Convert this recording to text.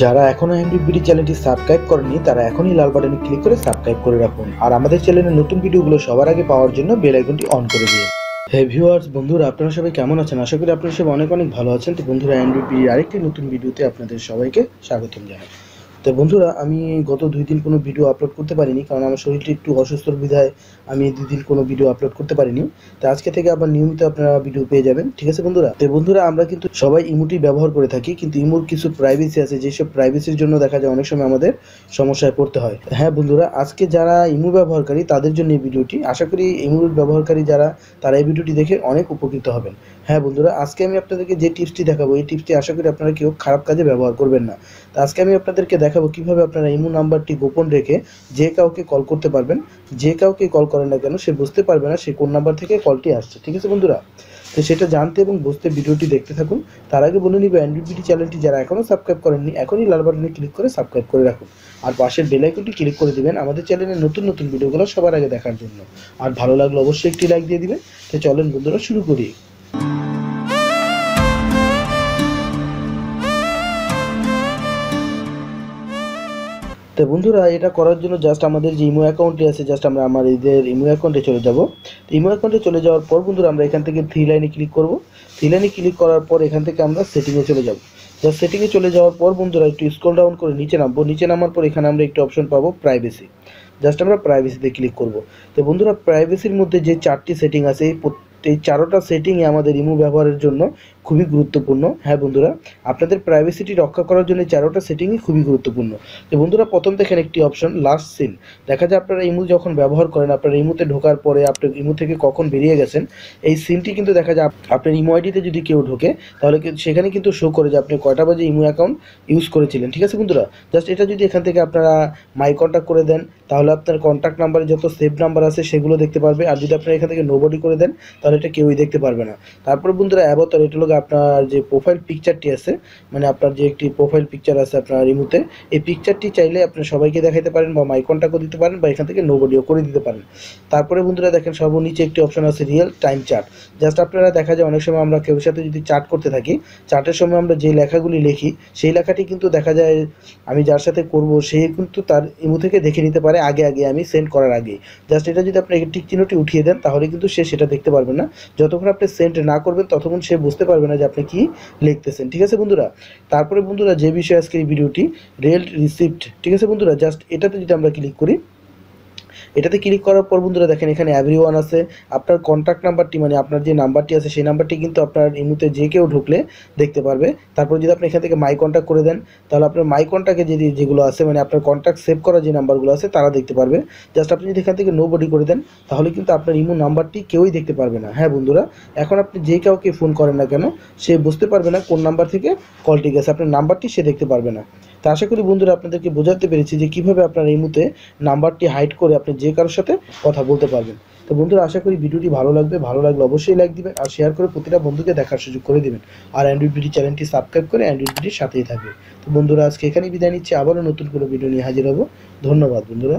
যারা এখনও Android BD চ্যানেলটি সাবস্ক্রাইব করেনি তারা এখনই লাল বাটনে ক্লিক করে সাবস্ক্রাইব করে রাখুন। আর আমাদের চ্যানেলের নতুন ভিডিওগুলো সবার আগে পাওয়ার জন্য বেল আইকনটি অন করে দিন। হে ভিউয়ার্স বন্ধুরা, আপনারা সবাই কেমন আছেন? আশা করি আপনারা সবাই অনেক অনেক ভালো আছেন। তো বন্ধুরা বিডি আরেকটি নতুন ভিডিওতে আপনাদের সবাইকে স্বাগতম জানাই। তো বন্ধুরা, আমি গত দুই দিন কোনো ভিডিও আপলোড করতে পারিনি, কারণ আমার শরীরটা একটু অসুস্থর বিধায় আমি দুই দিন কোনো ভিডিও আপলোড করতে পারিনি। তো আজকে থেকে আবার নিয়মিত আপনারা ভিডিও পেয়ে যাবেন, ঠিক আছে বন্ধুরা? তো বন্ধুরা, আমরা কিন্তু সবাই ইমোটি ব্যবহার করে থাকি, কিন্তু ইমোর কিছু প্রাইভেসি আছে, যেসব প্রাইভেসির জন্য দেখা যায় অনেক সময় আমাদের সমস্যায় পড়তে হয়। হ্যাঁ বন্ধুরা, আজকে যারা ইমো ব্যবহারকারী, তাদের জন্য এই ভিডিওটি আশা করি ইমোর ব্যবহারকারী যারা, তারা এই ভিডিওটি দেখে অনেক উপকৃত হবেন। হ্যাঁ বন্ধুরা, আজকে আমি আপনাদেরকে যে টিপসটি দেখাবো, এই টিপসটি আশা করি আপনারা কেউ খারাপ কাজে ব্যবহার করবেন না। তো আজকে আমি আপনাদেরকে দেখাবো কীভাবে আপনারা ইমো নাম্বারটি গোপন রেখে যে কাউকে কল করতে পারবেন, যে কাউকে কল করেন না কেন সে বুঝতে পারবে না সে কোন নাম্বার থেকে কলটি আসছে, ঠিক আছে বন্ধুরা? তো সেটা জানতে এবং বুঝতে ভিডিওটি দেখতে থাকুন। তার আগে বলে নিব অ্যান্ড্রয়েড চ্যানেলটি যারা এখনও সাবস্ক্রাইব করেননি, এখনই লাল বাটনে ক্লিক করে সাবস্ক্রাইব করে রাখুন। আর পাশের বেল আইকনটি ক্লিক করে দিবেন আমাদের চ্যানেলের নতুন নতুন ভিডিওগুলো সবার আগে দেখার জন্য। আর ভালো লাগলে অবশ্যই একটি লাইক দিয়ে দিবেন। তো চলেন বন্ধুরা শুরু করি। তো বন্ধুরা, এটা করার জন্য জাস্ট আমাদের যে ইমো অ্যাকাউন্টটি আছে জাস্ট আমরা আমার এদের ইমো অ্যাকাউন্টে চলে যাব। তো ইমো অ্যাকাউন্টে চলে যাওয়ার পর বন্ধুরা, আমরা এখান থেকে থ্রি লাইনে ক্লিক করব। থ্রি লাইনে ক্লিক করার পর এখান থেকে আমরা সেটিংয়ে চলে যাব। জাস্ট সেটিংয়ে চলে যাওয়ার পর বন্ধুরা, একটু স্ক্রল ডাউন করে নিচে নামবো। নিচে নামার পর এখানে আমরা একটু অপশন পাবো প্রাইভেসি জাস্ট আমরা প্রাইভেসিতে ক্লিক করব। তো বন্ধুরা প্রাইভেসির মধ্যে যে চারটি সেটিং আছে, এই প্রত্যেক- এই চারোটা সেটিংই আমাদের ইমো ব্যবহারের জন্য খুবই গুরুত্বপূর্ণ। হ্যাঁ বন্ধুরা, আপনাদের প্রাইভেসিটি রক্ষা করার জন্য এই চারোটা সেটিংই খুবই গুরুত্বপূর্ণ। তো বন্ধুরা, প্রথম দেখেন একটি অপশন লাস্ট সিন দেখা যায় আপনারা ইমো যখন ব্যবহার করেন, আপনার ইমোতে ঢোকার পরে আপনার ইমো থেকে কখন বেরিয়ে গেছেন, এই সিনটি কিন্তু দেখা যায় আপনার ইমো আইডিতে যদি কেউ ঢোকে, তাহলে সেখানে কিন্তু শো করে যে আপনি কয়টা বাজে ইমো অ্যাকাউন্ট ইউজ করেছিলেন। ঠিক আছে, বন্ধুরা? জাস্ট এটা যদি এখান থেকে আপনারা মাই কন্ট্যাক্ট করে দেন, তাহলে আপনার কন্ট্যাক্ট নাম্বারে যত সেভ নাম্বার আছে, সেগুলো দেখতে পারবে। আর যদি আপনারা এখান থেকে নোবডি করে দেন, তাহলে এটা কেউই দেখতে পারবে না। তারপরে বন্ধুরা অ্যাবতর এটা হলো আপনার যে প্রোফাইল পিকচারটি আছে মানে আপনার যে একটি প্রোফাইল পিকচার আছে আপনার ইমুতে এই পিকচারটি চাইলে আপনি সবাইকে দেখাতে পারেন বা মাই কন্ট্যাক্টও দিতে পারেন বা এখান থেকে নোবডিও করে দিতে পারেন। তারপরে বন্ধুরা দেখেন সর্বনিচে একটি অপশন আছে রিয়েল টাইম চার্ট জাস্ট আপনারা দেখা যায়, অনেক সময় আমরা কেউ সাথে যদি চার্ট করতে থাকি চার্টের সময় আমরা যে লেখাগুলি লিখি, সেই লেখাটি কিন্তু দেখা যায়, আমি যার সাথে করব, সে কিন্তু তার ইমু থেকে দেখে নিতে পারে, আগে আগে আমি সেন্ড করার আগে জাস্ট এটা যদি আপনি টিক চিহ্নটি উঠিয়ে দেন, তাহলে কিন্তু সে সেটা দেখতে পারবে না। যতক্ষণ আপনি সেন্ড না করবেন, ততক্ষণ সে বুঝতে পারবে না যে আপনি কি লিখতেছেন। ঠিক আছে বন্ধুরা? তারপরে বন্ধুরা, যে বিষয়ে আজকে এই ভিডিওটি রেল রিসিপ্ট ঠিক আছে বন্ধুরা? জাস্ট এটাতে যদি আমরা ক্লিক করি এটাতে ক্লিক করার পর বন্ধুরা দেখেন এখানে এভরি আছে। আপনার কন্ট্যাক্ট নাম্বারটি মানে আপনার যে নাম্বারটি আছে, সেই নাম্বারটি কিন্তু আপনার ইমুতে যে কেউ ঢুকলে দেখতে পারবে। তারপর যদি আপনি এখান থেকে মাই কন্ট্যাক্ট করে দেন, তাহলে আপনার মাই কন্ট্যাক্টে যদি যেগুলো আছে মানে আপনার কন্ট্যাক্ট সেভ করা যে নাম্বারগুলো আছে, তারা দেখতে পারবে। জাস্ট আপনি যদি এখান থেকে নো বডি করে দেন, তাহলে কিন্তু আপনার ইমু নাম্বারটি কেউই দেখতে পারবে না। হ্যাঁ বন্ধুরা, এখন আপনি যে কাউকে ফোন করেন না কেন, সে বুঝতে পারবে না কোন নাম্বার থেকে কলটি গেছে। আপনার নাম্বারটি সে দেখতে পারবে না। তো আশা করি বন্ধুরা আপনাদেরকে বোঝাতে পেরেছি যে কীভাবে আপনার এই মুহূর্তে নাম্বারটি হাইড করে আপনি যে কারোর সাথে কথা বলতে পারবেন। তো বন্ধুরা আশা করি ভিডিওটি ভালো লাগবে। ভালো লাগলে অবশ্যই লাইক দিবেন আর শেয়ার করে প্রতিটা বন্ধুকে দেখার সুযোগ করে দেবেন। আর অ্যান্ড্রয়েড বিডি চ্যানেলটি সাবস্ক্রাইব করে অ্যান্ড্রয়েড বিডির সাথেই থাকবে। তো বন্ধুরা আজকে এখানেই বিদায় নিচ্ছি। আবারও নতুন কোনো ভিডিও নিয়ে হাজির হব। ধন্যবাদ বন্ধুরা।